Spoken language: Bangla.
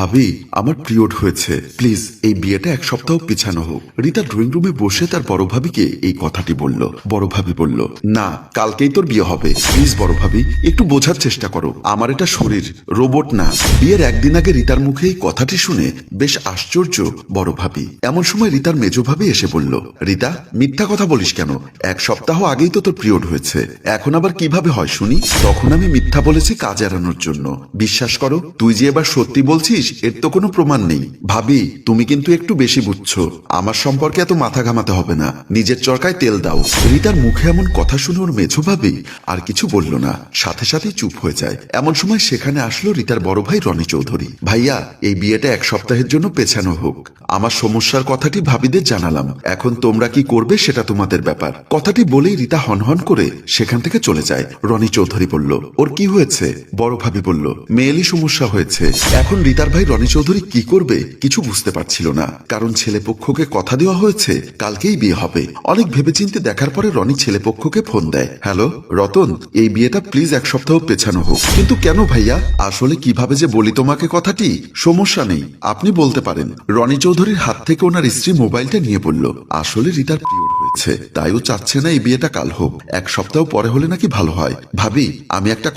ভাবি, আমার পিরিয়ড হয়েছে। প্লিজ, এই বিয়েটা এক সপ্তাহ পিছানো হোক। রিতা ড্রয়িং রুমে বসে তার বড় ভাবিকে এই কথাটি বলল। বড় ভাবি বলল, না, কালকেই তোর বিয়ে হবে। প্লিজ, বড় ভাবি, একটু বোঝার চেষ্টা করো। আমার এটা শরীর, রোবট না। বিয়ের একদিন আগে রিতার মুখে এই কথাটি শুনে বেশ আশ্চর্য বড় ভাবি। এমন সময় রিতার মেজ ভাবি এসে বলল, রিতা, মিথ্যা কথা বলিস কেন? এক সপ্তাহ আগেই তো তোর পিরিয়ড হয়েছে। এখন আবার কীভাবে হয় শুনি? তখন আমি মিথ্যা বলেছি কাজ এড়ানোর জন্য। বিশ্বাস করো, তুই যে এবার সত্যি বলছিস এর তো কোনো প্রমাণ নেই। ভাবি, তুমি কিন্তু একটু বেশি বুঝছ। আমার সম্পর্কে এত মাথা ঘামাতে হবে না। নিজের চরকায় তেল দাও। রিতার মুখে এমন কথা শুনে ওর মেঝো ভাবি আর কিছু বলল না। সাথে সাথেই চুপ হয়ে যায়। এমন সময় সেখানে আসলো রিতার বড় ভাই রনি চৌধুরী। ভাইয়া, এই বিয়েটা এক সপ্তাহের জন্য পেছানো হোক। আমার সমস্যার কথাটি ভাবিদের জানালাম। এখন তোমরা কি করবে সেটা তোমাদের ব্যাপার। কথাটি বলেই রিতা হনহন করে সেখান থেকে চলে যায়। রনি চৌধুরী বলল, ওর কি হয়েছে? বড় ভাবি বলল, মেয়েলি সমস্যা হয়েছে। এখন রিতার রনি চৌধুরী কি করবে কিছু বুঝতে পারছিল না। কারণ ছেলে পক্ষকে কথা দেওয়া হয়েছে, কালকেই বিয়ে হবে। অনেক ভেবেচিন্তে দেখার পরে রনি ছেলে পক্ষকে ফোন দেয়। হ্যালো, রতন, এই বিয়েটা প্লিজ এক সপ্তাহ পেছানো হোক। কিন্তু কেন ভাইয়া? আসলে কীভাবে যে বলি তোমাকে কথাটি, সমস্যা নেই। আপনি বলতে পারেন। রনি চৌধুরীর হাত থেকে ওনার স্ত্রী মোবাইলটা নিয়ে বলল, আসলে রিতার পিরিয়ড হয়েছে তাইও চাচ্ছে না এই বিয়েটা কাল হোক। এক সপ্তাহ পরে হলে নাকি ভালো হয়। ভাবি, আমি একটা